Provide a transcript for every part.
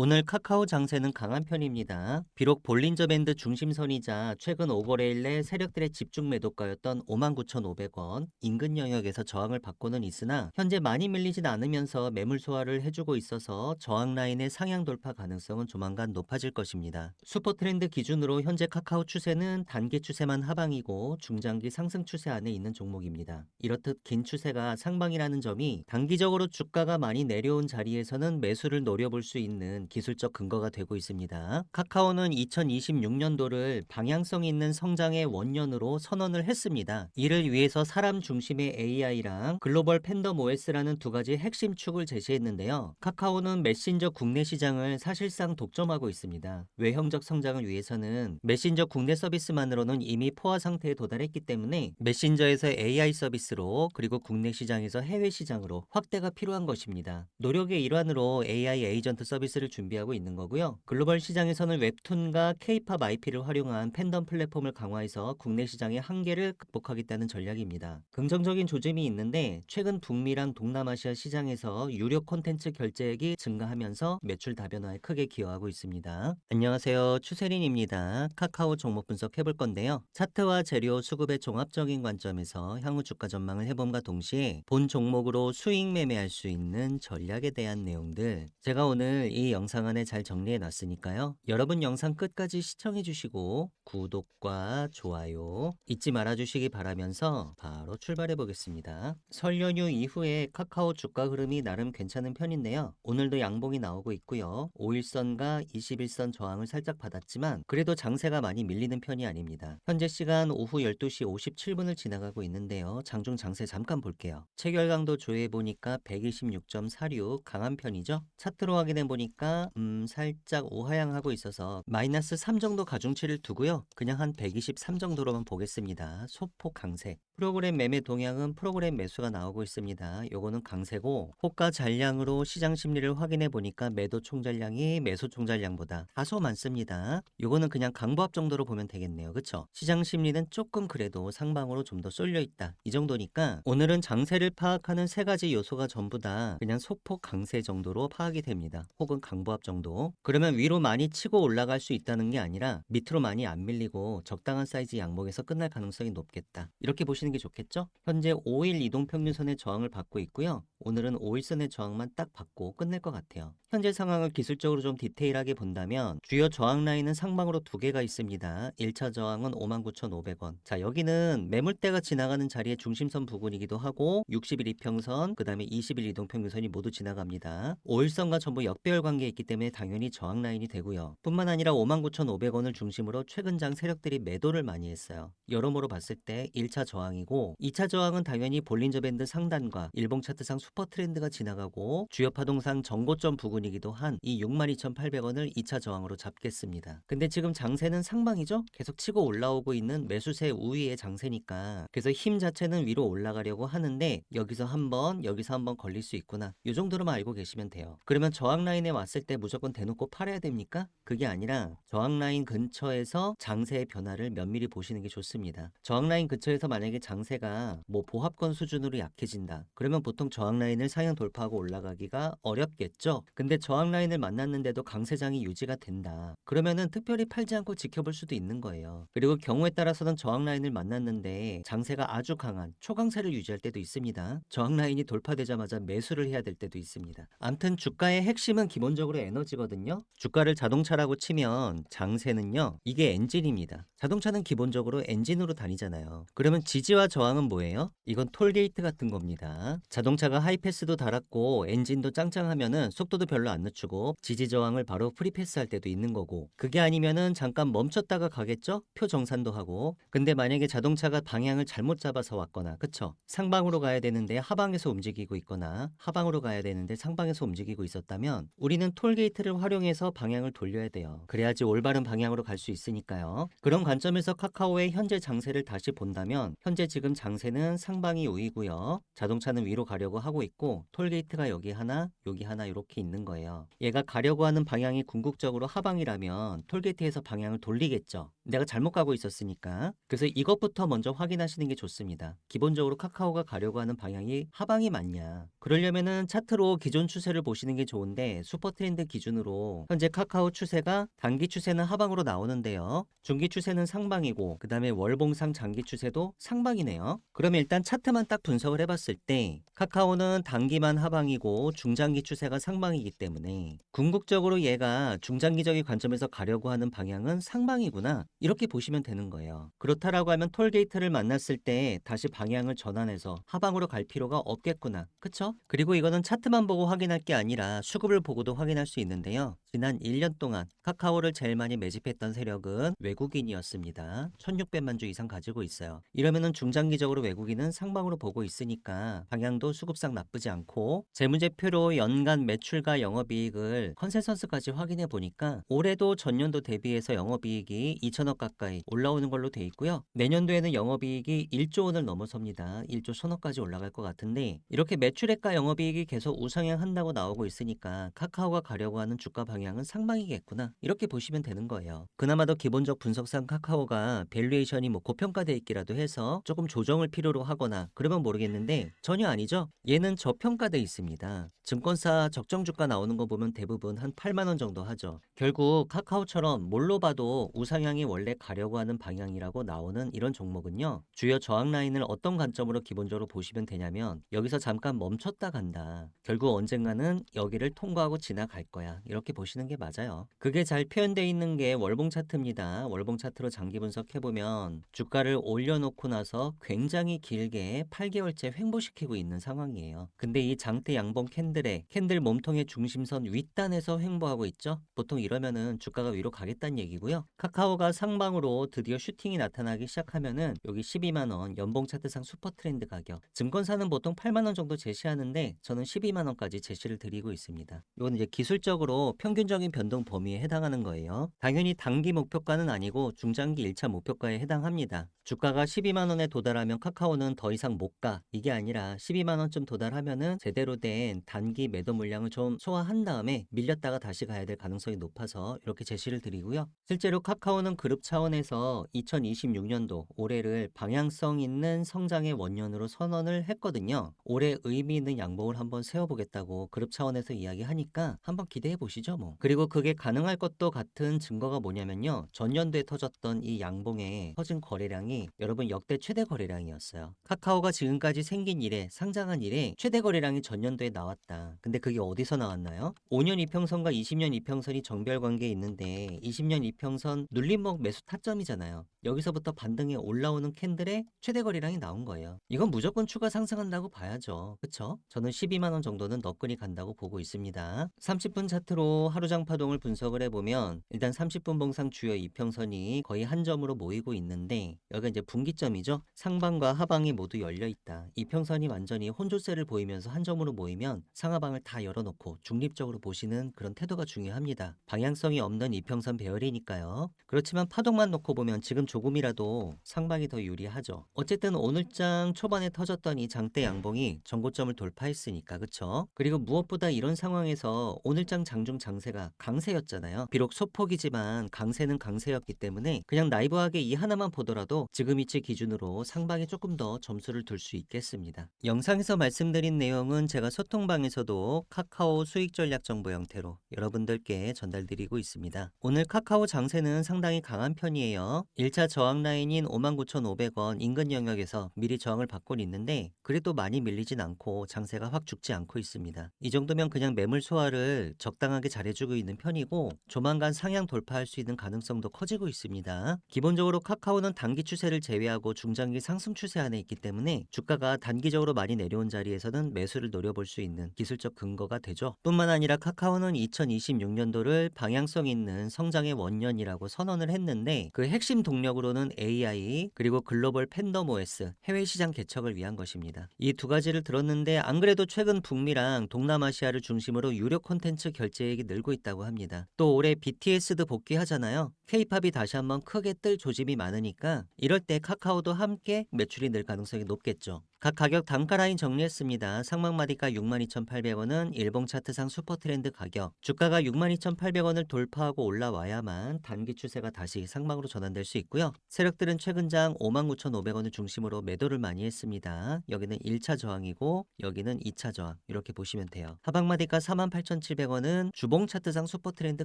오늘 카카오 장세는 강한 편입니다. 비록 볼린저 밴드 중심선이자 최근 오버레일 내 세력들의 집중 매도가였던 59,500원 인근 영역에서 저항을 받고는 있으나 현재 많이 밀리진 않으면서 매물 소화를 해주고 있어서 저항 라인의 상향 돌파 가능성은 조만간 높아질 것입니다. 슈퍼 트렌드 기준으로 현재 카카오 추세는 단기 추세만 하방이고 중장기 상승 추세 안에 있는 종목입니다. 이렇듯 긴 추세가 상방이라는 점이 단기적으로 주가가 많이 내려온 자리에서는 매수를 노려볼 수 있는 기술적 근거가 되고 있습니다. 카카오는 2026년도를 방향성 있는 성장의 원년으로 선언을 했습니다. 이를 위해서 사람 중심의 AI랑 글로벌 팬덤 OS라는 두 가지 핵심 축을 제시했는데요. 카카오는 메신저 국내 시장을 사실상 독점하고 있습니다. 외형적 성장을 위해서는 메신저 국내 서비스만으로는 이미 포화 상태에 도달했기 때문에 메신저에서 AI 서비스로 그리고 국내 시장에서 해외 시장으로 확대가 필요한 것입니다. 노력의 일환으로 AI 에이전트 서비스를 준비하고 있는 거고요. 글로벌 시장에서는 웹툰과 K-팝 IP를 활용한 팬덤 플랫폼을 강화해서 국내 시장의 한계를 극복하겠다는 전략입니다. 긍정적인 조짐이 있는데 최근 북미랑 동남아시아 시장에서 유료 콘텐츠 결제액이 증가하면서 매출 다변화에 크게 기여하고 있습니다. 안녕하세요. 추세린입니다. 카카오 종목 분석 해볼 건데요. 차트와 재료 수급의 종합적인 관점에서 향후 주가 전망을 해봄과 동시에 본 종목으로 수익 매매할 수 있는 전략에 대한 내용들 제가 오늘 이 영상 안에 잘 정리해 놨으니까요. 여러분 영상 끝까지 시청해 주시고 구독과 좋아요 잊지 말아 주시기 바라면서 바로 출발해 보겠습니다. 설 연휴 이후에 카카오 주가 흐름이 나름 괜찮은 편인데요. 오늘도 양봉이 나오고 있고요. 5일선과 21선 저항을 살짝 받았지만 그래도 장세가 많이 밀리는 편이 아닙니다. 현재 시간 오후 12시 57분을 지나가고 있는데요. 장중 장세 잠깐 볼게요. 체결강도 조회해 보니까 126.46 강한 편이죠. 차트로 확인해 보니까 음 살짝 오하향하고 있어서 마이너스 3 정도 가중치를 두고요. 그냥 한 123 정도로만 보겠습니다. 소폭 강세. 프로그램 매매 동향은 프로그램 매수가 나오고 있습니다. 요거는 강세고 호가 잔량으로 시장 심리를 확인해 보니까 매도 총잔량이 매수 총잔량보다 다소 많습니다. 요거는 그냥 강보합 정도로 보면 되겠네요. 그쵸? 시장 심리는 조금 그래도 상방으로 좀 더 쏠려 있다. 이 정도니까 오늘은 장세를 파악하는 세 가지 요소가 전부 다 그냥 소폭 강세 정도로 파악이 됩니다. 혹은 강보합 정도. 그러면 위로 많이 치고 올라갈 수 있다는 게 아니라 밑으로 많이 안 밀리고 적당한 사이즈 양봉에서 끝날 가능성이 높겠다. 이렇게 보시는 게 좋겠죠? 현재 5일 이동평균선의 저항을 받고 있고요. 오늘은 5일선의 저항만 딱 받고 끝낼 것 같아요. 현재 상황을 기술적으로 좀 디테일하게 본다면 주요 저항 라인은 상방으로 두 개가 있습니다. 1차 저항은 59,500원. 자, 여기는 매물대가 지나가는 자리의 중심선 부근이기도 하고 60일 이평선, 그 다음에 20일 이동평균선이 모두 지나갑니다. 5일선과 전부 역배열 관계에 있기 때문에 당연히 저항 라인이 되고요. 뿐만 아니라 59,500원을 중심으로 최근 장 세력들이 매도를 많이 했어요. 여러모로 봤을 때 1차 저항이 고 2차 저항은 당연히 볼린저 밴드 상단과 일봉 차트상 슈퍼 트렌드가 지나가고 주요 파동상 정고점 부근이기도 한 이 62,800원을 2차 저항으로 잡겠습니다. 근데 지금 장세는 상방이죠? 계속 치고 올라오고 있는 매수세 우위의 장세니까 그래서 힘 자체는 위로 올라가려고 하는데 여기서 한번 여기서 한번 걸릴 수 있구나. 이 정도로만 알고 계시면 돼요. 그러면 저항 라인에 왔을 때 무조건 대놓고 팔아야 됩니까? 그게 아니라 저항 라인 근처에서 장세의 변화를 면밀히 보시는 게 좋습니다. 저항 라인 근처에서 만약에 장세가 뭐 보합권 수준으로 약해진다. 그러면 보통 저항 라인을 상향 돌파하고 올라가기가 어렵겠죠. 근데 저항 라인을 만났는데도 강세장이 유지가 된다. 그러면은 특별히 팔지 않고 지켜볼 수도 있는 거예요. 그리고 경우에 따라서는 저항 라인을 만났는데 장세가 아주 강한 초강세를 유지할 때도 있습니다. 저항 라인이 돌파되자마자 매수를 해야 될 때도 있습니다. 암튼 주가의 핵심은 기본적으로 에너지거든요. 주가를 자동차라고 치면 장세는요. 이게 엔진입니다. 자동차는 기본적으로 엔진으로 다니잖아요. 그러면 지지와 저항은 뭐예요? 이건 톨게이트 같은 겁니다. 자동차가 하이패스도 달았고 엔진도 짱짱하면은 속도도 별로 안 늦추고 지지 저항을 바로 프리패스 할 때도 있는 거고 그게 아니면은 잠깐 멈췄다가 가겠죠? 표 정산도 하고 근데 만약에 자동차가 방향을 잘못 잡아서 왔거나 그쵸? 상방으로 가야 되는데 하방에서 움직이고 있거나 하방으로 가야 되는데 상방에서 움직이고 있었다면 우리는 톨게이트를 활용해서 방향을 돌려야 돼요. 그래야지 올바른 방향으로 갈 수 있으니까요. 그런 관점에서 카카오의 현재 장세를 다시 본다면 현재 지금 장세는 상방이 우이고요. 자동차는 위로 가려고 하고 있고 톨게이트가 여기 하나, 여기 하나 이렇게 있는 거예요. 얘가 가려고 하는 방향이 궁극적으로 하방이라면 톨게이트에서 방향을 돌리겠죠. 내가 잘못 가고 있었으니까. 그래서 이것부터 먼저 확인하시는 게 좋습니다. 기본적으로 카카오가 가려고 하는 방향이 하방이 맞냐. 그러려면은 차트로 기존 추세를 보시는 게 좋은데 슈퍼 트렌드 기준으로 현재 카카오 추세가 단기 추세는 하방으로 나오는데요. 중기 추세는 상방이고 그다음에 월봉상 장기 추세도 상방이네요. 그러면 일단 차트만 딱 분석을 해 봤을 때 카카오는 단기만 하방이고 중장기 추세가 상방이기 때문에 궁극적으로 얘가 중장기적인 관점에서 가려고 하는 방향은 상방이구나 이렇게 보시면 되는 거예요. 그렇다라고 하면 톨게이트를 만났을 때 다시 방향을 전환해서 하방으로 갈 필요가 없겠구나. 그쵸? 그리고 이거는 차트만 보고 확인할 게 아니라 수급을 보고도 확인할 수 있는데요. 지난 1년 동안 카카오를 제일 많이 매집했던 세력은 외국인이었습니다. 1600만 주 이상 가지고 있어요. 이러면은 중장기적으로 외국인은 상방으로 보고 있으니까 방향도 수급상 나쁘지 않고 재무제표로 연간 매출과 영업이익을 컨센서스까지 확인해 보니까 올해도 전년도 대비해서 영업이익이 2 천억 가까이 올라오는 걸로 돼 있고요. 내년도에는 영업이익이 1조 원을 넘어섭니다. 1조 천억까지 올라갈 것 같은데 이렇게 매출액과 영업이익이 계속 우상향한다고 나오고 있으니까 카카오가 가려고 하는 주가 방향은 상방이겠구나 이렇게 보시면 되는 거예요. 그나마도 기본적 분석상 카카오가 밸류에이션이 뭐 고평가돼 있기라도 해서 조금 조정을 필요로 하거나 그러면 모르겠는데 전혀 아니죠. 얘는 저평가돼 있습니다. 증권사 적정 주가 나오는 거 보면 대부분 한 8만 원 정도 하죠. 결국 카카오처럼 뭘로 봐도 우상향이 원래 가려고 하는 방향이라고 나오는 이런 종목은요. 주요 저항 라인을 어떤 관점으로 기본적으로 보시면 되냐면 여기서 잠깐 멈췄다 간다. 결국 언젠가는 여기를 통과하고 지나갈 거야. 이렇게 보시는 게 맞아요. 그게 잘 표현되어 있는 게 월봉 차트입니다. 월봉 차트로 장기 분석해 보면 주가를 올려놓고 나서 굉장히 길게 8개월째 횡보시키고 있는 상황이에요. 근데 이 장대 양봉 캔들의 캔들 몸통의 중심선 윗단에서 횡보하고 있죠. 보통 이러면은 주가가 위로 가겠다는 얘기고요. 카카오가 상 방으로 드디어 슈팅이 나타나기 시작하면은 여기 12만 원 연봉 차트상 슈퍼 트렌드 가격. 증권사는 보통 8만 원 정도 제시하는데 저는 12만 원까지 제시를 드리고 있습니다. 이건 이제 기술적으로 평균적인 변동 범위에 해당하는 거예요. 당연히 단기 목표가는 아니고 중장기 1차 목표가에 해당합니다. 주가가 12만 원에 도달하면 카카오는 더 이상 못 가. 이게 아니라 12만 원쯤 도달하면은 제대로 된 단기 매도 물량을 좀 소화한 다음에 밀렸다가 다시 가야 될 가능성이 높아서 이렇게 제시를 드리고요. 실제로 카카오는 그룹 차원에서 2026년도 올해를 방향성 있는 성장의 원년으로 선언을 했거든요. 올해 의미 있는 양봉을 한번 세워보겠다고 그룹 차원에서 이야기하니까 한번 기대해 보시죠 뭐. 그리고 그게 가능할 것도 같은 증거가 뭐냐면요. 전년도에 터졌던 이 양봉의 터진 거래량이 여러분 역대 최대 거래량이었어요. 카카오가 지금까지 생긴 이래 상장한 이래 최대 거래량이 전년도에 나왔다. 근데 그게 어디서 나왔나요? 5년 이평선과 20년 이평선이 정별 관계에 있는데 20년 이평선 눌림목 매수 타점이잖아요. 여기서부터 반등에 올라오는 캔들의 최대 거래량이 나온 거예요. 이건 무조건 추가 상승한다고 봐야죠. 그쵸? 저는 12만 원 정도는 너끈히 간다고 보고 있습니다. 30분 차트로 하루장 파동을 분석을 해보면 일단 30분 봉상 주요 이평선이 거의 한 점으로 모이고 있는데 여기가 이제 분기점이죠. 상방과 하방이 모두 열려 있다. 이평선이 완전히 혼조세를 보이면서 한 점으로 모이면 상하방을 다 열어놓고 중립적으로 보시는 그런 태도가 중요합니다. 방향성이 없는 이평선 배열이니까요. 그렇지만 파동만 놓고 보면 지금 조금이라도 상방이 더 유리하죠. 어쨌든 오늘장 초반에 터졌던 이 장대 양봉이 전고점을 돌파했으니까 그쵸? 그리고 무엇보다 이런 상황에서 오늘장 장중 장세가 강세였잖아요. 비록 소폭이지만 강세는 강세였기 때문에 그냥 나이브하게 이 하나만 보더라도 지금 위치 기준으로 상방에 조금 더 점수를 둘 수 있겠습니다. 영상에서 말씀드린 내용은 제가 소통방에서도 카카오 수익 전략 정보 형태로 여러분들께 전달드리고 있습니다. 오늘 카카오 장세는 상당히 강한 편이에요. 1차 저항 라인인 59,500원 인근 영역에서 미리 저항을 받고 있는데 그래도 많이 밀리진 않고 장세가 확 죽지 않고 있습니다. 이 정도면 그냥 매물 소화를 적당하게 잘해주고 있는 편이고 조만간 상향 돌파할 수 있는 가능성도 커지고 있습니다. 기본적으로 카카오는 단기 추세를 제외하고 중장기 상승 추세 안에 있기 때문에 주가가 단기적으로 많이 내려온 자리에서는 매수를 노려볼 수 있는 기술적 근거가 되죠. 뿐만 아니라 카카오는 2026년도를 방향성 있는 성장의 원년이라고 선언을 했는데 그 핵심 동력으로는 AI 그리고 글로벌 팬덤 OS 해외 시장 개척을 위한 것입니다. 이 두 가지를 들었는데 안 그래도 최근 북미랑 동남아시아를 중심으로 유료 콘텐츠 결제액이 늘고 있다고 합니다. 또 올해 BTS도 복귀하잖아요. K-팝이 다시 한번 크게 뜰 조짐이 많으니까 이럴 때 카카오도 함께 매출이 늘 가능성이 높겠죠. 각 가격 단가 라인 정리했습니다. 상막마디가 62,800원은 일봉 차트상 슈퍼트렌드 가격. 주가가 62,800원을 돌파하고 올라와야만 단기 추세가 다시 상방으로 전환될 수 있고요. 세력들은 최근 장 59,500원을 중심으로 매도를 많이 했습니다. 여기는 1차 저항이고 여기는 2차 저항. 이렇게 보시면 돼요. 하방마디가 48,700원은 주봉 차트상 슈퍼트렌드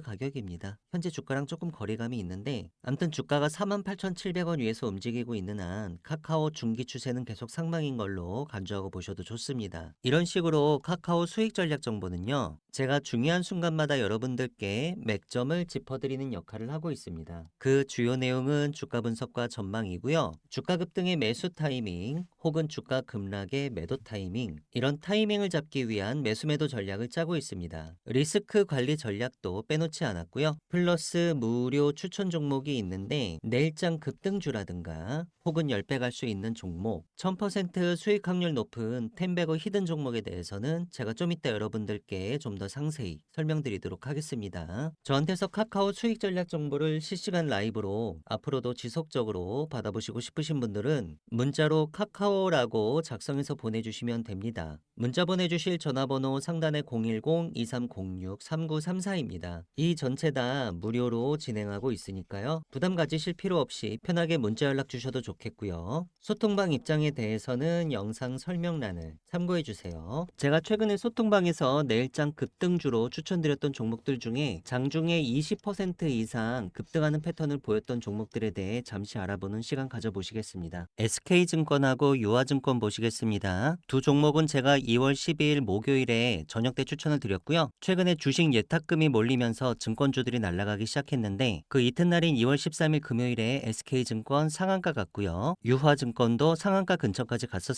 가격입니다. 현재 주가랑 조금 거리감이 있는데 암튼 주가가 48,700원 위에서 움직이고 있는 한 카카오 중기 추세는 계속 상방인 걸로 간주하고 보셔도 좋습니다. 이런 식으로 카카오 수익 전략 정보는요. 제가 중요한 순간마다 여러분들께 맥점을 짚어드리는 역할을 하고 있습니다. 그 주요 내용은 주가 분석과 전망이고요. 주가 급등의 매수 타이밍 혹은 주가 급락의 매도 타이밍 이런 타이밍을 잡기 위한 매수 매도 전략을 짜고 있습니다. 리스크 관리 전략도 빼놓지 않았고요. 플러스 무료 추천 종목이 있는데 내일장 급등주라든가 혹은 10배 갈 수 있는 종목 1000% 수익 확률 높은 텐베거 히든 종목에 대해서는 제가 좀 이따 여러분들께 좀 더 상세히 설명드리도록 하겠습니다. 저한테서 카카오 수익 전략 정보를 실시간 라이브로 앞으로도 지속적으로 받아보시고 싶으신 분들은 문자로 카카오라고 작성해서 보내주시면 됩니다. 문자 보내주실 전화번호 상단에 010-2306-3934입니다. 이 전체 다 무료로 진행하고 있으니까요. 부담 가지실 필요 없이 편하게 문자 연락 주셔도 좋겠고요. 소통방 입장에 대해서는 영상 설명란을 참고해 주세요. 제가 최근에 소통방에서 내일장 급등주로 추천드렸던 종목들 중에 장중에 20% 이상 급등하는 패턴을 보였던 종목들에 대해 잠시 알아보는 시간 가져보시겠습니다. SK증권하고 유아증권 보시겠습니다. 두 종목은 제가 2월 12일 목요일에 저녁 때 추천을 드렸고요. 최근에 주식 예탁금이 몰리면서 증권주들이 날아가기 시작했는데 그 이튿날인 2월 13일 금요일에 SK증권 상한가 갔고요. 유화증권도 상한가 근처까지 갔었습니다.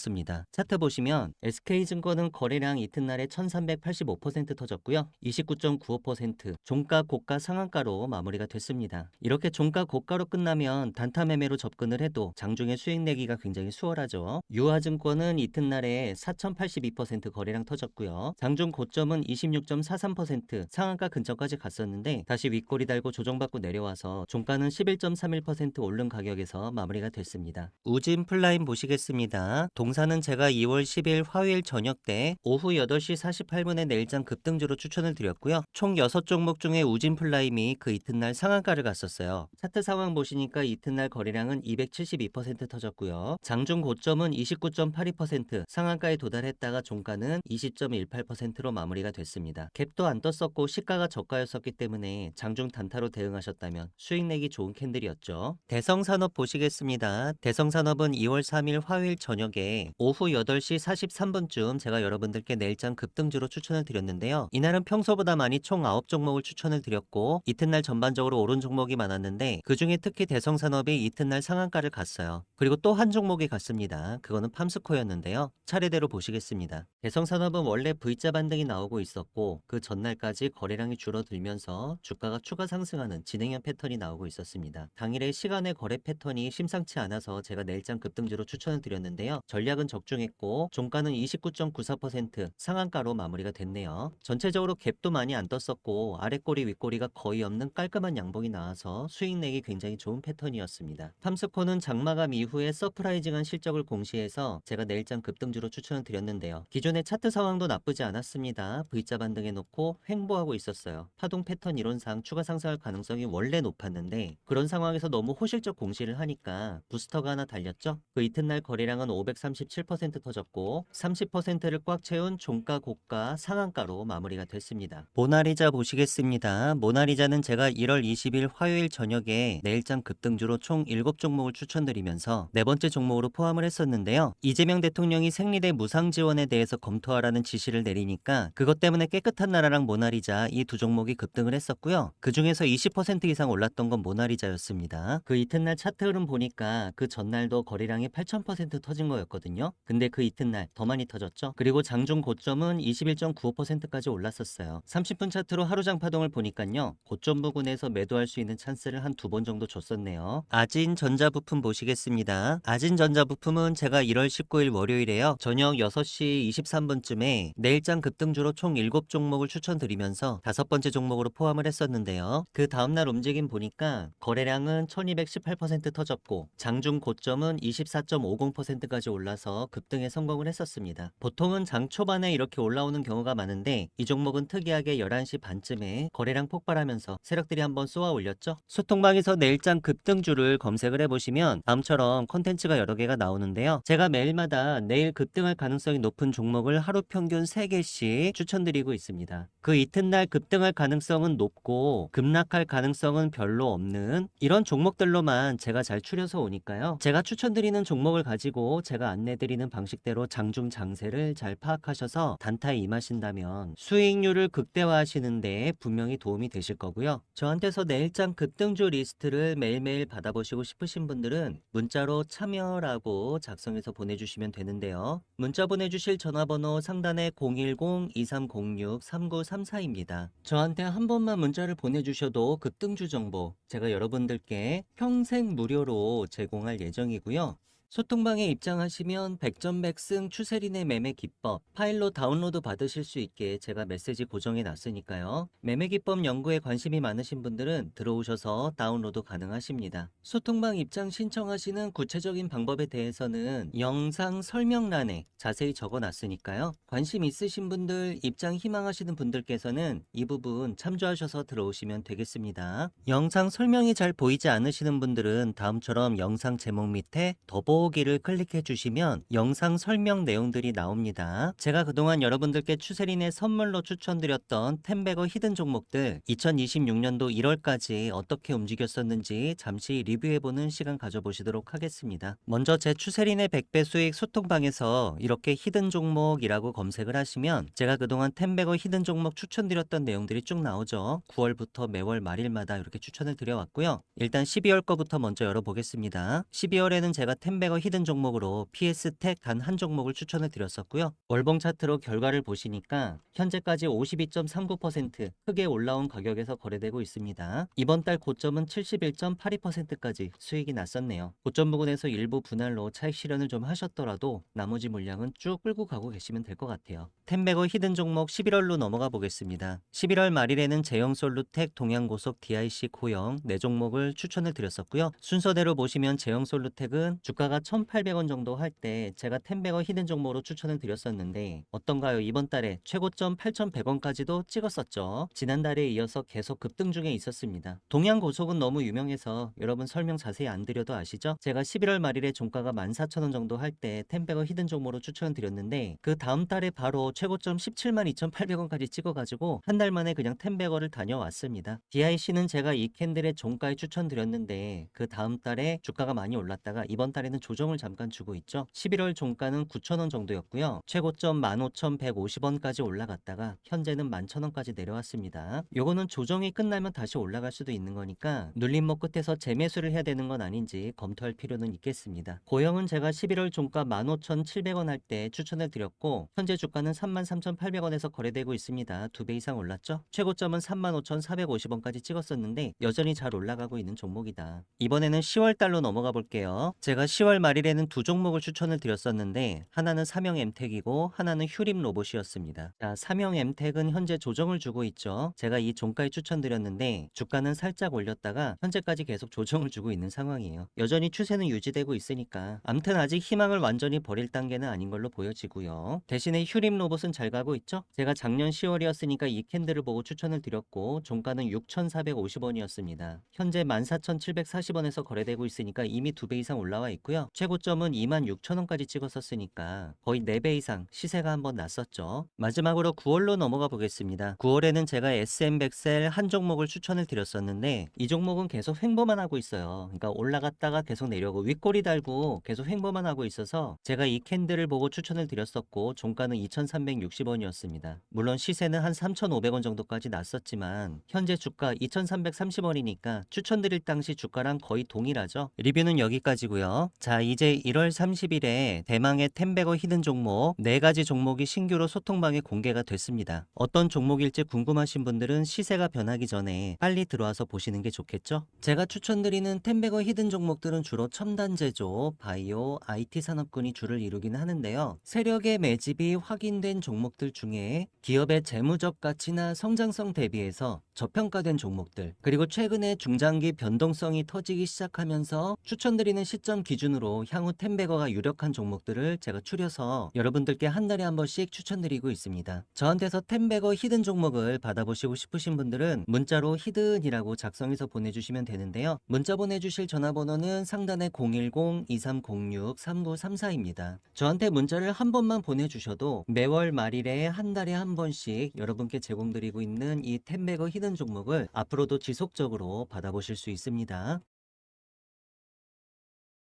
차트 보시면 SK증권은 거래량 이튿날에 1385% 터졌고요. 29.95% 종가 고가 상한가로 마무리가 됐습니다. 이렇게 종가 고가로 끝나면 단타 매매로 접근을 해도 장중에 수익 내기가 굉장히 수월하죠. 유화증권은 이튿날에 4,082% 거래량 터졌고요. 장중 고점은 26.43% 상한가 근처까지 갔었는데 다시 윗꼬리 달고 조정받고 내려와서 종가는 11.31% 오른 가격에서 마무리가 됐습니다. 우진 플라인 보시겠습니다. 동 사는 제가 2월 10일 화요일 저녁 때 오후 8시 48분에 내일장 급등주로 추천을 드렸고요. 총 6종목 중에 우진 플라임이 그 이튿날 상한가를 갔었어요. 차트 상황 보시니까 이튿날 거래량은 272% 터졌고요. 장중 고점은 29.82% 상한가에 도달했다가 종가는 20.18%로 마무리가 됐습니다. 갭도 안 떴었고 시가가 저가였었기 때문에 장중 단타로 대응하셨다면 수익 내기 좋은 캔들이었죠. 대성산업 보시겠습니다. 대성산업은 2월 3일 화요일 저녁에 오후 8시 43분쯤 제가 여러분들께 내일장 급등주로 추천을 드렸는데요. 이날은 평소보다 많이 총 9종목을 추천을 드렸고 이튿날 전반적으로 오른 종목이 많았는데 그 중에 특히 대성산업이 이튿날 상한가를 갔어요. 그리고 또 한 종목이 갔습니다. 그거는 팜스코였는데요. 차례대로 보시겠습니다. 대성산업은 원래 V자 반등이 나오고 있었고 그 전날까지 거래량이 줄어들면서 주가가 추가 상승하는 진행형 패턴이 나오고 있었습니다. 당일의 시간의 거래 패턴이 심상치 않아서 제가 내일장 급등주로 추천을 드렸는데요. 전략 은 적중했고 종가는 29.94% 상한가로 마무리가 됐네요. 전체적으로 갭도 많이 안 떴었고 아랫꼬리 윗꼬리가 거의 없는 깔끔한 양봉이 나와서 수익 내기 굉장히 좋은 패턴이었습니다. 팜스코는 장마감 이후에 서프라이징한 실적을 공시해서 제가 내일장 급등주로 추천을 드렸는데요. 기존의 차트 상황도 나쁘지 않았습니다. V자 반등해 놓고 횡보하고 있었어요. 파동 패턴 이론상 추가 상승할 가능성이 원래 높았는데 그런 상황에서 너무 호실적 공시를 하니까 부스터가 하나 달렸죠. 그 이튿날 거래량은 537% 터졌고 30%를 꽉 채운 종가 고가 상한가로 마무리가 됐습니다. 모나리자 보시겠습니다. 모나리자는 제가 1월 20일 화요일 저녁에 내일장 급등주로 총 7종목을 추천드리면서 네 번째 종목으로 포함을 했었는데요. 이재명 대통령이 생리대 무상 지원에 대해서 검토하라는 지시를 내리니까 그것 때문에 깨끗한 나라랑 모나리자 이 두 종목이 급등을 했었고요. 그 중에서 20% 이상 올랐던 건 모나리자였습니다. 그 이튿날 차트 흐름 보니까 그 전날도 거래량이 8,000% 터진 거였거든요. 근데 그 이튿날 더 많이 터졌죠. 그리고 장중 고점은 21.95%까지 올랐었어요. 30분 차트로 하루장 파동을 보니까요. 고점 부근에서 매도할 수 있는 찬스를 한 두 번 정도 줬었네요. 아진 전자부품 보시겠습니다. 아진 전자부품은 제가 1월 19일 월요일에요. 저녁 6시 23분쯤에 내일장 급등주로 총 7종목을 추천드리면서 다섯 번째 종목으로 포함을 했었는데요. 그 다음날 움직임 보니까 거래량은 1218% 터졌고 장중 고점은 24.50%까지 올라 올라서 급등에 성공을 했었습니다. 보통은 장 초반에 이렇게 올라오는 경우가 많은데 이 종목은 특이하게 11시 반쯤에 거래량 폭발하면서 세력들이 한번 쏘아 올렸죠. 소통방에서 내일장 급등주를 검색을 해보시면 다음처럼 컨텐츠가 여러 개가 나오는데요. 제가 매일마다 내일 급등할 가능성이 높은 종목을 하루 평균 3개씩 추천드리고 있습니다. 그 이튿날 급등할 가능성은 높고 급락할 가능성은 별로 없는 이런 종목들로만 제가 잘 추려서 오니까요. 제가 추천드리는 종목을 가지고 제가 안내드리는 방식대로 장중 장세를 잘 파악하셔서 단타에 임하신다면 수익률을 극대화하시는 데 분명히 도움이 되실 거고요. 저한테서 내일장 급등주 리스트를 매일매일 받아보시고 싶으신 분들은 문자로 참여라고 작성해서 보내주시면 되는데요. 문자 보내주실 전화번호 상단에 010-2306-3934입니다. 저한테 한 번만 문자를 보내주셔도 급등주 정보 제가 여러분들께 평생 무료로 제공할 예정이고요. 소통방에 입장하시면 백전백승 추세린의 매매 기법 파일로 다운로드 받으실 수 있게 제가 메시지 고정해 놨으니까요. 매매 기법 연구에 관심이 많으신 분들은 들어오셔서 다운로드 가능하십니다. 소통방 입장 신청하시는 구체적인 방법에 대해서는 영상 설명란에 자세히 적어 놨으니까요. 관심 있으신 분들 입장 희망하시는 분들께서는 이 부분 참조하셔서 들어오시면 되겠습니다. 영상 설명이 잘 보이지 않으시는 분들은 다음처럼 영상 제목 밑에 더보 기를 클릭해 주시면 영상 설명 내용들이 나옵니다. 제가 그동안 여러분들께 추세린의 선물로 추천드렸던 템베거 히든 종목들 2026년도 1월까지 어떻게 움직였었는지 잠시 리뷰해보는 시간 가져보시도록 하겠습니다. 먼저 제 추세린의 100배 수익 소통방에서 이렇게 히든 종목이라고 검색을 하시면 제가 그동안 템베거 히든 종목 추천드렸던 내용들이 쭉 나오죠. 9월부터 매월 말일마다 이렇게 추천을 드려왔고요. 일단 12월 거부터 먼저 열어보겠습니다. 12월에는 제가 템베 거 히든 종목으로 PS텍 단 한 종목을 추천을 드렸었고요. 월봉 차트로 결과를 보시니까 현재까지 52.39% 크게 올라온 가격에서 거래되고 있습니다. 이번 달 고점은 71.82%까지 수익이 났었네요. 고점 부근에서 일부 분할로 차익 실현을 좀 하셨더라도 나머지 물량은 쭉 끌고 가고 계시면 될 것 같아요. 템베거 히든 종목 11월로 넘어가 보겠습니다. 11월 말일에는 제형솔루텍, 동양고속, DIC, 고형 네 종목을 추천을 드렸었고요. 순서대로 보시면 제형솔루텍은 주가가 1,800원 정도 할 때 제가 템베거 히든 종목으로 추천을 드렸었는데 어떤가요? 이번 달에 최고점 8,100원까지도 찍었었죠. 지난달에 이어서 계속 급등 중에 있었습니다. 동양고속은 너무 유명해서 여러분 설명 자세히 안 드려도 아시죠? 제가 11월 말일에 종가가 14,000원 정도 할때 템베거 히든 종목으로 추천을 드렸는데 그 다음 달에 바로 최고점 17만 2,800원까지 찍어가지고 한 달 만에 그냥 템베거를 다녀왔습니다. DIC는 제가 이 캔들의 종가에 추천드렸는데 그 다음 달에 주가가 많이 올랐다가 이번 달에는 조정을 잠깐 주고 있죠. 11월 종가는 9,000원 정도였고요. 최고점 15,150원까지 올라갔다가 현재는 11,000원까지 내려왔습니다. 요거는 조정이 끝나면 다시 올라갈 수도 있는 거니까 눌림목 끝에서 재매수를 해야 되는 건 아닌지 검토할 필요는 있겠습니다. 고영은 제가 11월 종가 15,700원 할 때 추천을 드렸고 현재 주가는 33,800원에서 거래되고 있습니다. 두 배 이상 올랐죠? 최고점은 35,450원까지 찍었었는데 여전히 잘 올라가고 있는 종목이다. 이번에는 10월 달로 넘어가 볼게요. 제가 10월 말일에는 두 종목을 추천을 드렸었는데 하나는 삼형 엠텍이고 하나는 휴림 로봇이었습니다. 자, 삼형 엠텍은 현재 조정을 주고 있죠. 제가 이 종가에 추천드렸는데 주가는 살짝 올렸다가 현재까지 계속 조정을 주고 있는 상황이에요. 여전히 추세는 유지되고 있으니까 암튼 아직 희망을 완전히 버릴 단계는 아닌 걸로 보여지고요. 대신에 휴림 로봇은 잘 가고 있죠. 제가 작년 10월이었으니까 이 캔들을 보고 추천을 드렸고 종가는 6,450원이었습니다. 현재 14,740원에서 거래되고 있으니까 이미 두 배 이상 올라와 있고요. 최고점은 26,000원까지 찍었었으니까 거의 4배 이상 시세가 한번 났었죠. 마지막으로 9월로 넘어가 보겠습니다. 9월에는 제가 SM100셀 한 종목을 추천을 드렸었는데 이 종목은 계속 횡보만 하고 있어요. 그러니까 올라갔다가 계속 내려오고 윗꼬리 달고 계속 횡보만 하고 있어서 제가 이 캔들을 보고 추천을 드렸었고 종가는 2,360원이었습니다. 물론 시세는 한 3,500원 정도까지 났었지만 현재 주가 2,330원이니까 추천드릴 당시 주가랑 거의 동일하죠. 리뷰는 여기까지고요. 자 이제 1월 30일에 대망의 템베거 히든 종목 4가지 종목이 신규로 소통방에 공개가 됐습니다. 어떤 종목일지 궁금하신 분들은 시세가 변하기 전에 빨리 들어와서 보시는 게 좋겠죠? 제가 추천드리는 템베거 히든 종목들은 주로 첨단 제조, 바이오, IT 산업군이 주를 이루기는 하는데요. 세력의 매집이 확인된 종목들 중에 기업의 재무적 가치나 성장성 대비해서 저평가된 종목들, 그리고 최근에 중장기 변동성이 터지기 시작하면서 추천드리는 시점 기준으로 기준으로 향후 텐베거가 유력한 종목들을 제가 추려서 여러분들께 한 달에 한 번씩 추천드리고 있습니다. 저한테서 텐베거 히든 종목을 받아보시고 싶으신 분들은 문자로 히든이라고 작성해서 보내주시면 되는데요. 문자 보내주실 전화번호는 상단에 010-2306-3934입니다. 저한테 문자를 한 번만 보내주셔도 매월 말일에 한 달에 한 번씩 여러분께 제공드리고 있는 이 텐베거 히든 종목을 앞으로도 지속적으로 받아보실 수 있습니다.